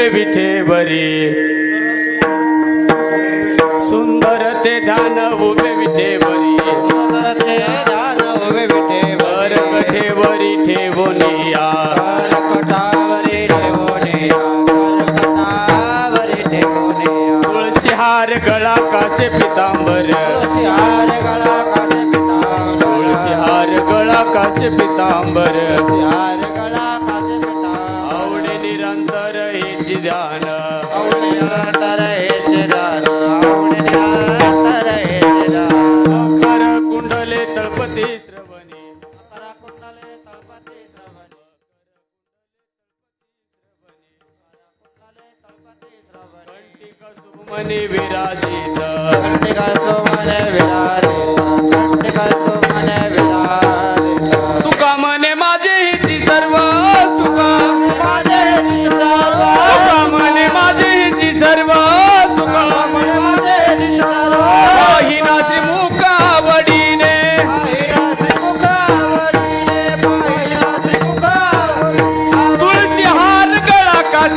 ना. विठे बरी सुंदर ते ध्यान उभे विठे बरी ते दान उभे विठे वर. कठेवरी ठेवोनिया कटावरी ठेवोनिया कटावरी ठेवोनिया तुळशी हार गळा कासे पितांबर. तुळशी हार गळा कासे पितांबर. तुळशी हार गळा कासे पितांबर. तुळशी हार हेचे दान खर कुंडले तळपती श्रवणी करा कुंडले तळपती श्रवणी. कुंडले तळपती श्रवणी. कंटिक सुमनी विराजित. कंटिका सोमने विराजित.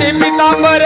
ಪೀತಾಂಬರ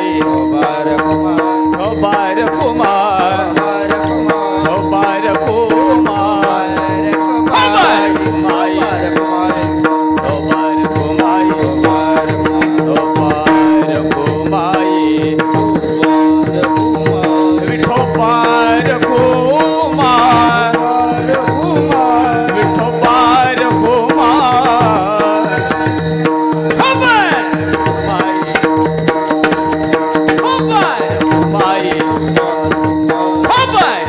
Opa!